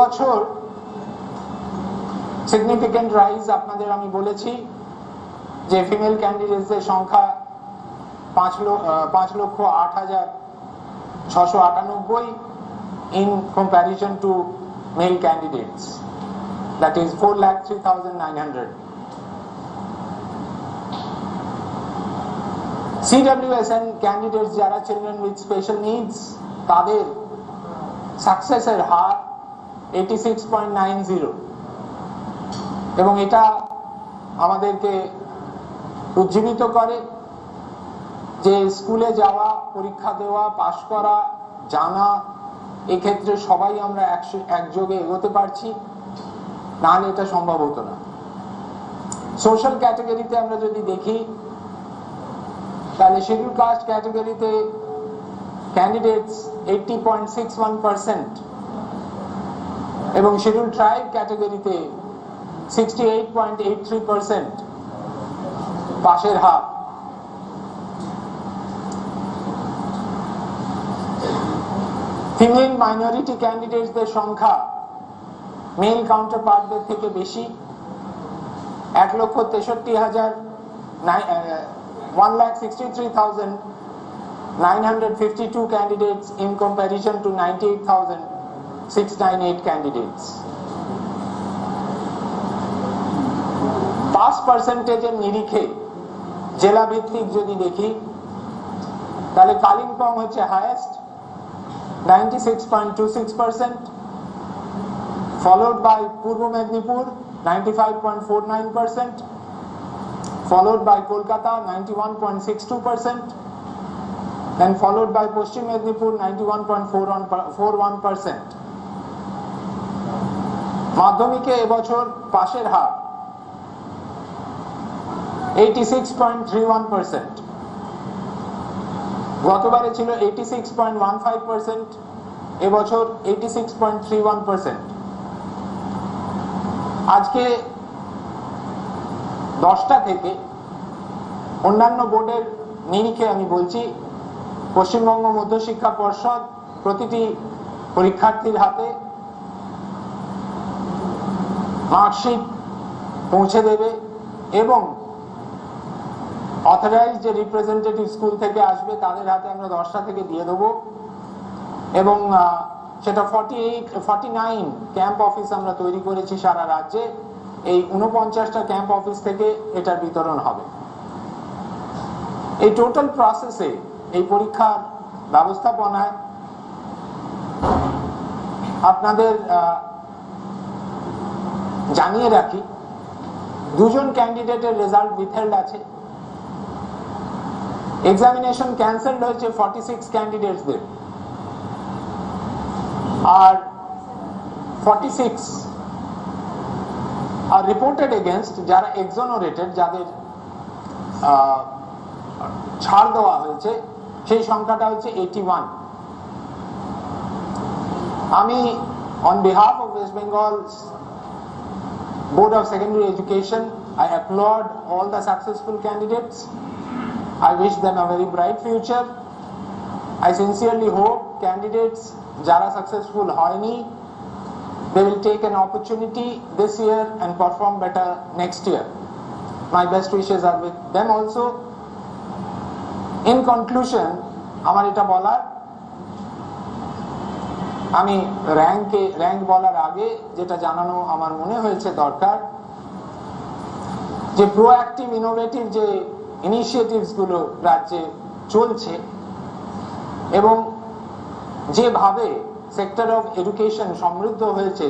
বছর significant rise আপনাদের আমি বলেছি যে ফিমেল ক্যান্ডিডেটদের সংখ্যা পাঁচ লক্ষ আট হাজার ছশো আটানব্বই in comparison to male candidate that is four lakh three thousand nine hundred CWSN candidate যারা চিলড্রেন উইথ স্পেশাল নিডস তাদের সাকসেসের হার 86.90 এবং এটা আমাদেরকে উজ্জীবিত করে যে স্কুলে যাওয়া, পরীক্ষা দেওয়া, পাশ করা, জানা, এক্ষেত্রে সবাই আমরা একযোগে এগোতে পারছি। নাহলে এটা সম্ভব হতো না। সোশ্যাল ক্যাটাগরিতে আমরা যদি দেখি, তাহলে শিডিউল কাস্ট ক্যাটাগরিতে candidates eighty point six one percent এবং শিডিউল ট্রাইব ক্যাটাগরিতে পাশের হার। ফিমেল মাইনরিটি ক্যান্ডিডেটসদের সংখ্যা মেল কাউন্টারপার্টদের থেকে বেশি। এক লক্ষ তেষট্টি হাজার one lakh sixty three thousand nine hundred fifty two candidates in comparison to ninety eight thousand Six nine eight candidates pass পার্সেন্টেজের নিরিখে জেলা ভিত্তিক যদি দেখি তাহলে কালিম্পং হচ্ছে highest 96.26%, followed by Purvo Mednipur, 95.49%, followed by Kolkata, 91.62%, and followed by Paschim Mednipur, 91.41%. মাধ্যমিকে এবছর পাশের হার 86.31%. গতবারে ছিল eighty six point one five percent এবছর eighty six point three one percent আজকে দশটা থেকে অন্যান্য বোর্ডের নিরিখে আমি বলছি, পশ্চিমবঙ্গ মধ্যশিক্ষা পর্ষদ প্রতিটি পরীক্ষার্থীর হাতে মার্কশিট পৌঁছে দেবে এবং অথরাইজ যে রিপ্রেজেন্টেটিভ স্কুল থেকে আসবে, তাদের হাতে আমরা দশটা থেকে দিয়ে দেবো। এবং সেটা forty eight forty nine camp office আমরা তৈরি করেছি সারা রাজ্যে। এই উনপঞ্চাশটা ক্যাম্প অফিস থেকে এটার বিতরণ হবে। এই টোটাল প্রসেসে এই পরীক্ষার ব্যবস্থাপনায় আপনাদের জানিয়ে রাখি, দুজন ক্যান্ডিডেটের রেজাল্ট উইথহেল্ড আছে। এক্সামিনেশন ক্যান্সেলড হয়েছে ফর্টি সিক্স ক্যান্ডিডেটসদের আর ফর্টি সিক্স আর রিপোর্টেড এগেনস্ট যারা এক্সোনোরেটেড যাদের ছাড় দেওয়া হয়েছে, সেই সংখ্যাটা হচ্ছে এইটি ওয়ান আমি on behalf of West Bengal Board of Secondary Education, I applaud all the successful candidates. I wish them a very bright future. I sincerely hope candidates যারা successful হয়নি they will take an opportunity this year and perform better next year. My best wishes are with them also. In conclusion, আমার এটা বলার আমি র্যাঙ্কে rank বলার আগে যেটা জানানো আমার মনে হয়েছে দরকার যে প্রোঅ্যাক্টিভ ইনোভেটিভ যে ইনিশিয়েটিভসগুলো রাজ্যে চলছে এবং যেভাবে সেক্টর অফ এডুকেশন সমৃদ্ধ হয়েছে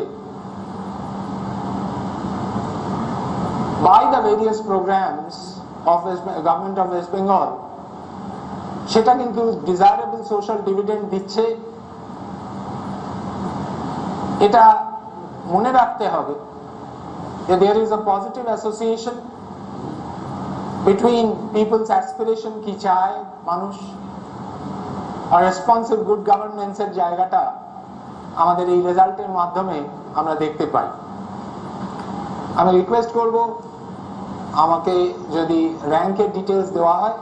by the various programs of West, of West Bengal সেটা কিন্তু ডিজায়ারেবল সোশ্যাল ডিভিডেন্ড দিচ্ছে। এটা মনে রাখতে হবে যে there is a positive association between people's aspiration কি চায়, মানুষ, আর রেসপন্সিভ গুড গভর্নেন্স এর জায়গাটা আমাদের এই রেজাল্টের মাধ্যমে আমরা দেখতে পাই। আমি রিকোয়েস্ট করব, আমাকে যদি র্যাঙ্কের ডিটেলস দেওয়া হয়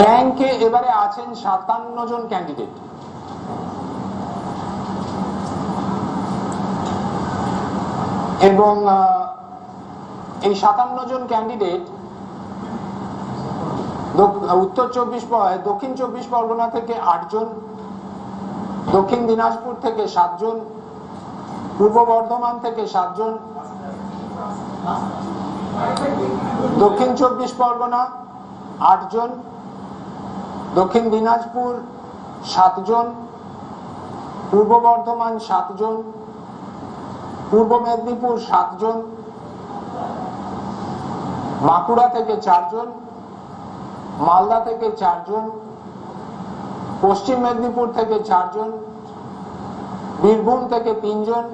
র্যাঙ্কে এবারে আছেন সাতান্ন জন ক্যান্ডিডেট। এবং এই সাতান্ন জন ক্যান্ডিডেট উত্তর চব্বিশ দক্ষিণ চব্বিশ পরগনা থেকে আটজন দক্ষিণ দিনাজপুর থেকে সাতজন পূর্ব বর্ধমান থেকে সাতজন দক্ষিণ চব্বিশ পরগনা আটজন দক্ষিণ দিনাজপুর সাতজন, পূর্ব বর্ধমান সাতজন, পূর্ব মেদিনীপুর সাতজন, বাঁকুড়া থেকে চারজন, মালদা থেকে চারজন, পশ্চিম মেদিনীপুর থেকে চারজন, বীরভূম থেকে তিনজন,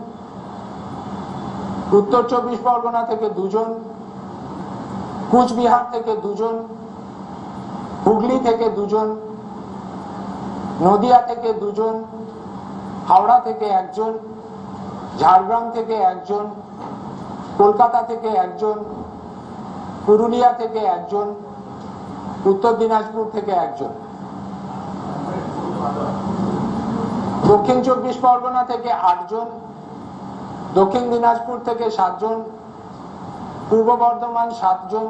উত্তর চব্বিশ পরগনা থেকে দুজন, কুচবিহার থেকে দুজন হুগলি থেকে দুজন, নদিয়া থেকে দুজন, হাওড়া থেকে একজন, ঝাড়গ্রাম থেকে একজন, কলকাতা থেকে একজন, পুরুলিয়া থেকে একজন, উত্তর দিনাজপুর থেকে একজন। দক্ষিণ চব্বিশ পরগনা থেকে আটজন, দক্ষিণ দিনাজপুর থেকে সাতজন, পূর্ব বর্ধমান সাতজন,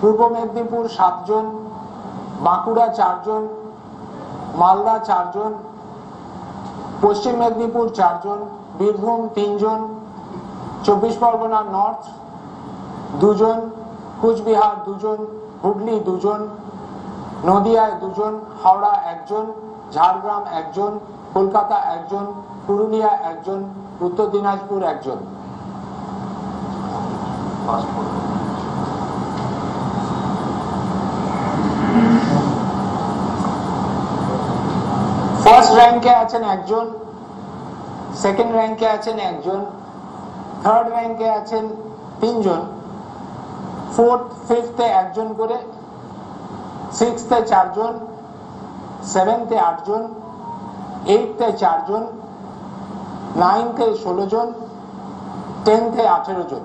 পূর্ব মেদিনীপুর সাতজন বাঁকুড়া চারজন, মালদা চারজন, পশ্চিম মেদিনীপুর চারজন, বীরভূম তিনজন, চব্বিশ পরগনা নর্থ দুজন, কুচবিহার দুজন, হুগলি দুজন, নদিয়ায় দুজন, হাওড়া একজন, ঝাড়গ্রাম একজন, কলকাতা একজন, পুরুলিয়া একজন, উত্তর দিনাজপুর একজন। ফার্স্ট র্যাঙ্কে আছেন একজন সেকেন্ড র্যাঙ্কে আছেন একজন থার্ড র্যাঙ্কে আছেন তিনজন ফোর্থ ফিফথে একজন করে সিক্সথে চারজন সেভেন্থে আটজন এইটথে চারজন নাইনথে ষোলো জন টেনথে আঠেরো জন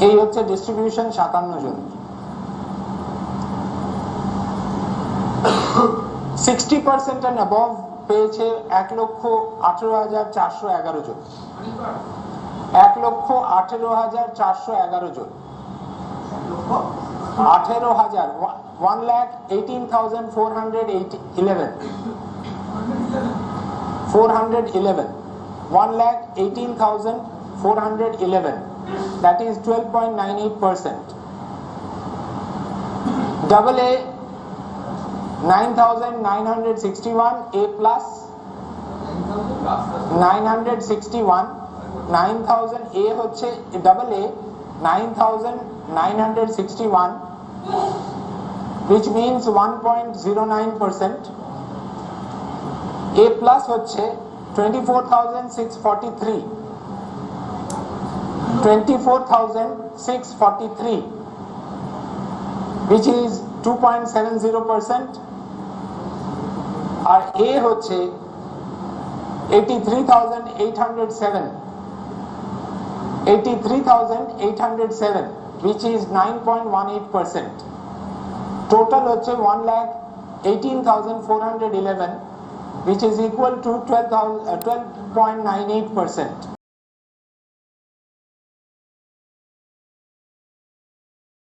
এই হচ্ছে ডিস্ট্রিবিউশন সাতান্ন জন সিক্সটি পার্সেন্ট অ্যান্ড অ্যাবভ পেয়েছে এক লক্ষ আঠেরো হাজার চারশো এগারো জন। এক লক্ষ আঠেরো হাজার চারশো এগারো জন। আঠেরো হাজার one lakh eighteen thousand four hundred eleven. Four hundred eleven. One lakh eighteen thousand four hundred eleven. That is twelve point nine eight percent. Double A 9961 A plus 961 9000 A হচ্ছে double A 9961 which means 1.09% A plus হচ্ছে 24643 24643 which is 2.70% আর A হচ্ছে 83807 83807 which is 9.18% total হচ্ছে 1 lakh 18411 which is equal to 12 12.98%